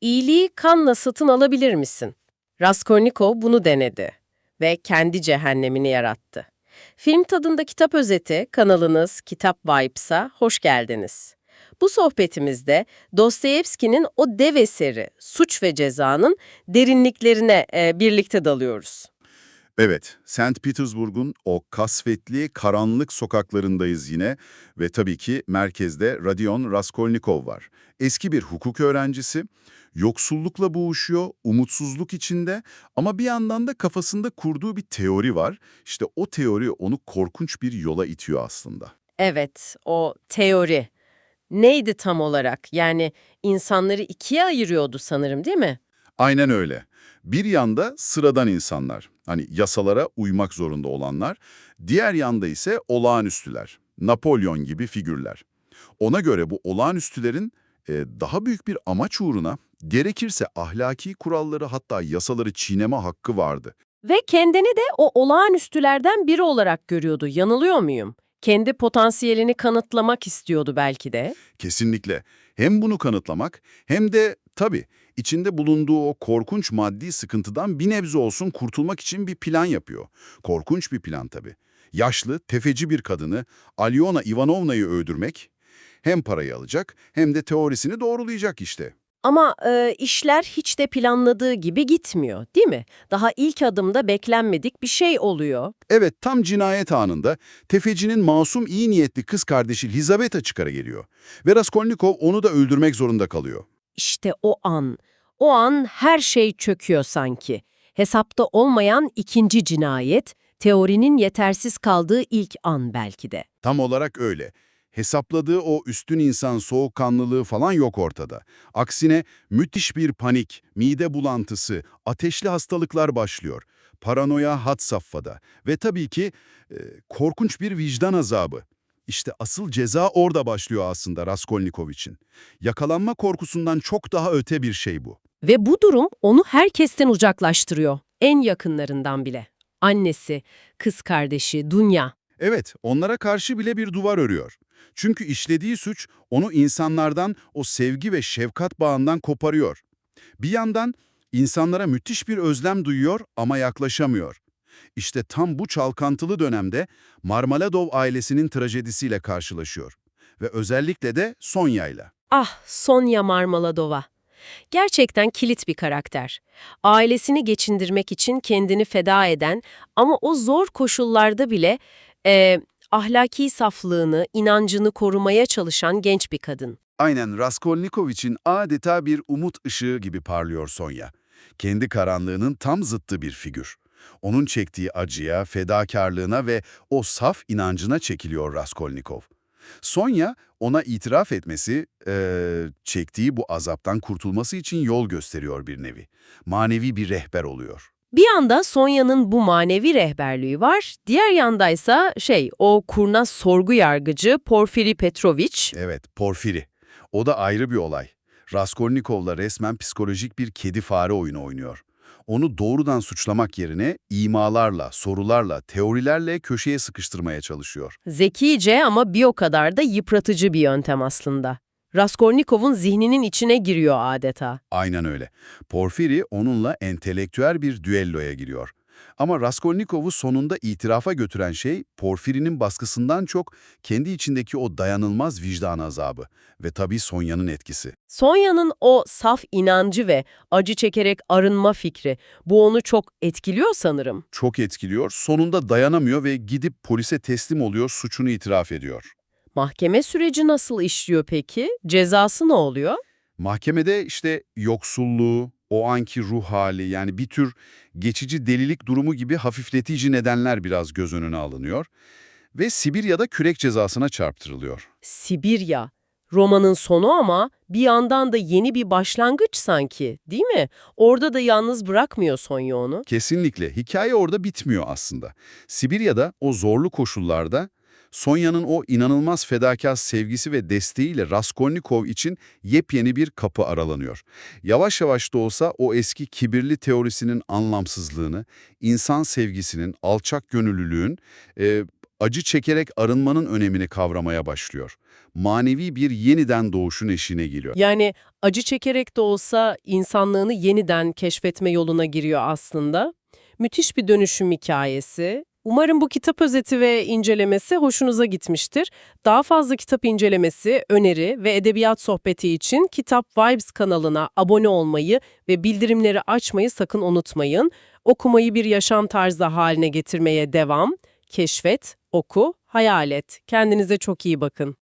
İyiliği kanla satın alabilir misin? Raskolnikov bunu denedi ve kendi cehennemini yarattı. Film tadında kitap özeti kanalınız Kitap Vibes'a hoş geldiniz. Bu sohbetimizde Dostoyevski'nin o dev eseri Suç ve Ceza'nın derinliklerine e, birlikte dalıyoruz. Evet, St. Petersburg'un o kasvetli, karanlık sokaklarındayız yine ve tabii ki merkezde Radion Raskolnikov var. Eski bir hukuk öğrencisi, yoksullukla boğuşuyor, umutsuzluk içinde ama bir yandan da kafasında kurduğu bir teori var. İşte o teori onu korkunç bir yola itiyor aslında. Evet, o teori. Neydi tam olarak? Yani insanları ikiye ayırıyordu sanırım değil mi? Aynen öyle. Bir yanda sıradan insanlar, hani yasalara uymak zorunda olanlar, diğer yanda ise olağanüstüler, Napolyon gibi figürler. Ona göre bu olağanüstülerin e, daha büyük bir amaç uğruna gerekirse ahlaki kuralları hatta yasaları çiğneme hakkı vardı. Ve kendini de o olağanüstülerden biri olarak görüyordu. Yanılıyor muyum? Kendi potansiyelini kanıtlamak istiyordu belki de. Kesinlikle. Hem bunu kanıtlamak hem de tabii içinde bulunduğu o korkunç maddi sıkıntıdan bir nebze olsun kurtulmak için bir plan yapıyor. Korkunç bir plan tabii. Yaşlı, tefeci bir kadını, Alyona Ivanovna'yı öldürmek hem parayı alacak hem de teorisini doğrulayacak işte. Ama e, işler hiç de planladığı gibi gitmiyor, değil mi? Daha ilk adımda beklenmedik bir şey oluyor. Evet, tam cinayet anında tefecinin masum iyi niyetli kız kardeşi Lizaveta çıkara geliyor. Ve Raskolnikov onu da öldürmek zorunda kalıyor. İşte o an, o an her şey çöküyor sanki. Hesapta olmayan ikinci cinayet, teorinin yetersiz kaldığı ilk an belki de. Tam olarak öyle. Hesapladığı o üstün insan soğukkanlılığı falan yok ortada. Aksine müthiş bir panik, mide bulantısı, ateşli hastalıklar başlıyor. Paranoya had safhada ve tabii ki e, korkunç bir vicdan azabı. İşte asıl ceza orada başlıyor aslında Raskolnikov için. Yakalanma korkusundan çok daha öte bir şey bu. Ve bu durum onu herkesten uzaklaştırıyor. En yakınlarından bile. Annesi, kız kardeşi, Dunya. Evet, onlara karşı bile bir duvar örüyor. Çünkü işlediği suç onu insanlardan o sevgi ve şefkat bağından koparıyor. Bir yandan insanlara müthiş bir özlem duyuyor ama yaklaşamıyor. İşte tam bu çalkantılı dönemde Marmaladov ailesinin trajedisiyle karşılaşıyor. Ve özellikle de Sonya'yla. Ah, Sonya Marmaladova. Gerçekten kilit bir karakter. Ailesini geçindirmek için kendini feda eden ama o zor koşullarda bile e, ahlaki saflığını, inancını korumaya çalışan genç bir kadın. Aynen Raskolnikov için adeta bir umut ışığı gibi parlıyor Sonya. Kendi karanlığının tam zıttı bir figür. Onun çektiği acıya, fedakarlığına ve o saf inancına çekiliyor Raskolnikov. Sonya ona itiraf etmesi, eee, çektiği bu azaptan kurtulması için yol gösteriyor bir nevi. Manevi bir rehber oluyor. Bir yanda Sonya'nın bu manevi rehberliği var, diğer yandaysa şey, o kurnaz sorgu yargıcı Porfiri Petrovic. Evet, Porfiri. O da ayrı bir olay. Raskolnikov'la resmen psikolojik bir kedi fare oyunu oynuyor. Onu doğrudan suçlamak yerine imalarla, sorularla, teorilerle köşeye sıkıştırmaya çalışıyor. Zekice ama bir o kadar da yıpratıcı bir yöntem aslında. Raskolnikov'un zihninin içine giriyor adeta. Aynen öyle. Porfiri onunla entelektüel bir düelloya giriyor. Ama Raskolnikov'u sonunda itirafa götüren şey Porfiri'nin baskısından çok kendi içindeki o dayanılmaz vicdan azabı ve tabii Sonya'nın etkisi. Sonya'nın o saf inancı ve acı çekerek arınma fikri, bu onu çok etkiliyor sanırım. Çok etkiliyor, sonunda dayanamıyor ve gidip polise teslim oluyor, suçunu itiraf ediyor. Mahkeme süreci nasıl işliyor peki? Cezası ne oluyor? Mahkemede işte yoksulluğu, o anki ruh hali yani bir tür geçici delilik durumu gibi hafifletici nedenler biraz göz önüne alınıyor ve Sibirya'da kürek cezasına çarptırılıyor. Sibirya. Romanın sonu ama bir yandan da yeni bir başlangıç sanki, değil mi? Orada da yalnız bırakmıyor Sonya onu. Kesinlikle hikaye orada bitmiyor aslında. Sibirya'da o zorlu koşullarda Sonya'nın o inanılmaz fedakar sevgisi ve desteğiyle Raskolnikov için yepyeni bir kapı aralanıyor. Yavaş yavaş da olsa o eski kibirli teorisinin anlamsızlığını, insan sevgisinin, alçak gönüllülüğün, e, acı çekerek arınmanın önemini kavramaya başlıyor. Manevi bir yeniden doğuşun eşiğine geliyor. Yani acı çekerek de olsa insanlığını yeniden keşfetme yoluna giriyor aslında. Müthiş bir dönüşüm hikayesi. Umarım bu kitap özeti ve incelemesi hoşunuza gitmiştir. Daha fazla kitap incelemesi, öneri ve edebiyat sohbeti için Kitap Vibes kanalına abone olmayı ve bildirimleri açmayı sakın unutmayın. Okumayı bir yaşam tarzı haline getirmeye devam. Keşfet, oku, hayal et. Kendinize çok iyi bakın.